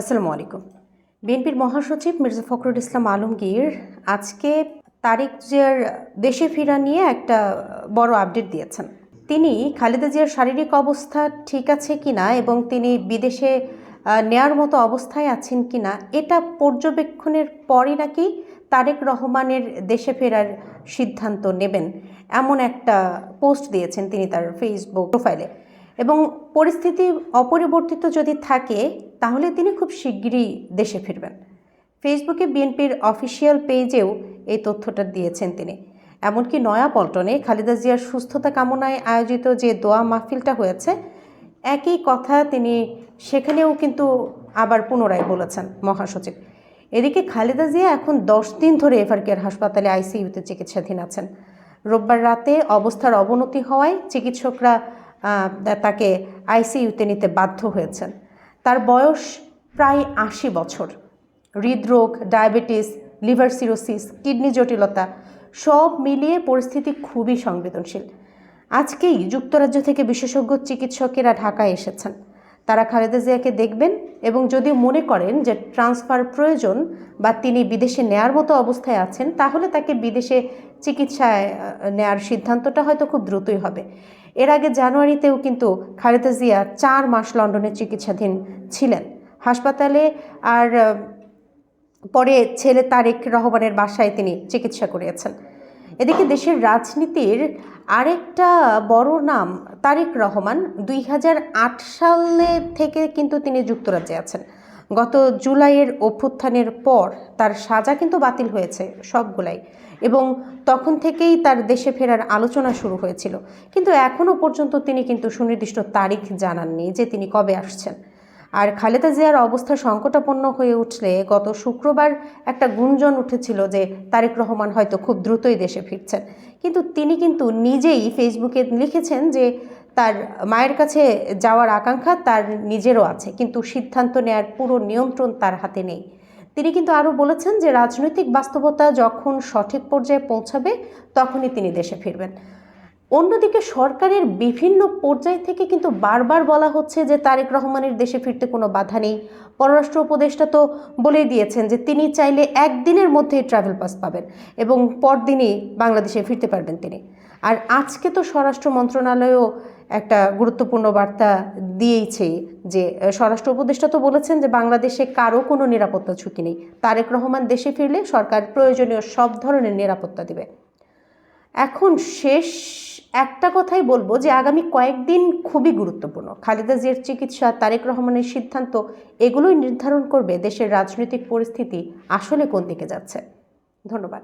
আসসালামু আলাইকুম। বিএনপির মহাসচিব মির্জা ফখরুল ইসলাম আলমগীর আজকে তারেক জিয়ার দেশে ফেরা নিয়ে একটা বড় আপডেট দিয়েছেন। তিনি খালেদা জিয়ার শারীরিক অবস্থা ঠিক আছে কিনা এবং তিনি বিদেশে নেয়ার মতো অবস্থায় আছেন কিনা, এটা পর্যবেক্ষণের পরই নাকি তারেক রহমানের দেশে ফেরার সিদ্ধান্ত নেবেন, এমন একটা পোস্ট দিয়েছেন তিনি তার ফেসবুক প্রোফাইলে। এবং পরিস্থিতি অপরিবর্তিত যদি থাকে, তাহলে তিনি খুব শিগগিরই দেশে ফিরবেন। ফেসবুকে বিএনপির অফিসিয়াল পেজেও এই তথ্যটা দিয়েছেন তিনি। এমনকি নয়া পল্টনে খালেদা জিয়ার সুস্থতা কামনায় আয়োজিত যে দোয়া মাহফিলটা হয়েছে, একই কথা তিনি সেখানেও কিন্তু আবার পুনরায় বলেছেন মহাসচিব। এদিকে খালেদা জিয়া এখন দশ দিন ধরে এফআরকের হাসপাতালে আইসিইউতে চিকিৎসাধীন আছেন। রোববার রাতে অবস্থার অবনতি হওয়ায় চিকিৎসকরা তাকে আইসিইউতে নিতে বাধ্য হয়েছেন। তার বয়স প্রায় আশি বছর। হৃদরোগ, ডায়াবেটিস, লিভার সিরোসিস, কিডনি জটিলতা, সব মিলিয়ে পরিস্থিতি খুবই সংবেদনশীল। আজকেই যুক্তরাজ্য থেকে বিশেষজ্ঞ চিকিৎসকেরা ঢাকায় এসেছেন। তারা খালেদা জিয়াকে দেখবেন এবং যদি মনে করেন যে ট্রান্সফার প্রয়োজন বা তিনি বিদেশে নেয়ার মতো অবস্থায় আছেন, তাহলে তাকে বিদেশে চিকিৎসায় নেয়ার সিদ্ধান্তটা হয়তো খুব দ্রুতই হবে। এর আগে জানুয়ারিতেও কিন্তু খালেদা জিয়া চার মাস লন্ডনে চিকিৎসাধীন ছিলেন। হাসপাতালে আর পরে ছেলে তারেক রহমানের বাসায় তিনি চিকিৎসা করিয়েছেন। এদিকে দেশের রাজনীতির আরেকটা বড় নাম, তারেক রহমান, দুই সালে থেকে কিন্তু তিনি যুক্তরাজ্যে আছেন। গত জুলাইয়ের অভ্যুত্থানের পর তার সাজা কিন্তু বাতিল হয়েছে সবগুলাই। এবং তখন থেকেই তার দেশে ফেরার আলোচনা শুরু হয়েছিল। কিন্তু এখনও পর্যন্ত তিনি কিন্তু সুনির্দিষ্ট তারিখ জানাননি যে তিনি কবে আসছেন। আর খালেদা জিয়ার অবস্থা সংকটাপন্ন হয়ে উঠলে গত শুক্রবার একটা গুঞ্জন উঠেছিল যে তারেক রহমান হয়তো খুব দ্রুতই দেশে ফিরছেন। কিন্তু তিনি কিন্তু নিজেই ফেসবুকে লিখেছেন যে তার মায়ের কাছে যাওয়ার আকাঙ্ক্ষা তার নিজেরও আছে, কিন্তু সিদ্ধান্ত নেয়ার পুরো নিয়ন্ত্রণ তার হাতে নেই। তিনি কিন্তু আরও বলেছেন যে রাজনৈতিক বাস্তবতা যখন সঠিক পর্যায়ে পৌঁছাবে, তখনই তিনি দেশে ফিরবেন। অন্যদিকে সরকারের বিভিন্ন পর্যায় থেকে কিন্তু বারবার বলা হচ্ছে যে তারেক রহমানের দেশে ফিরতে কোনো বাধা নেই। পররাষ্ট্র উপদেষ্টা তো বলেই দিয়েছেন যে তিনি চাইলে একদিনের মধ্যেই ট্রাভেল পাস পাবেন এবং পরদিনই বাংলাদেশে ফিরতে পারবেন তিনি। আর আজকে তো স্বরাষ্ট্র মন্ত্রণালয়ও একটা গুরুত্বপূর্ণ বার্তা দিয়েইছে যে স্বরাষ্ট্র উপদেষ্টা তো বলেছেন যে বাংলাদেশে কারও কোনো নিরাপত্তা ঝুঁকি নেই। তারেক রহমান দেশে ফিরলে সরকার প্রয়োজনীয় সব ধরনের নিরাপত্তা দেবে। এখন শেষ একটা কথাই বলব যে আগামী কয়েকদিন খুবই গুরুত্বপূর্ণ। খালেদা জিয়ার চিকিৎসা, তারেক রহমানের সিদ্ধান্ত, এগুলোই নির্ধারণ করবে দেশের রাজনৈতিক পরিস্থিতি আসলে কোন দিকে যাচ্ছে। ধন্যবাদ।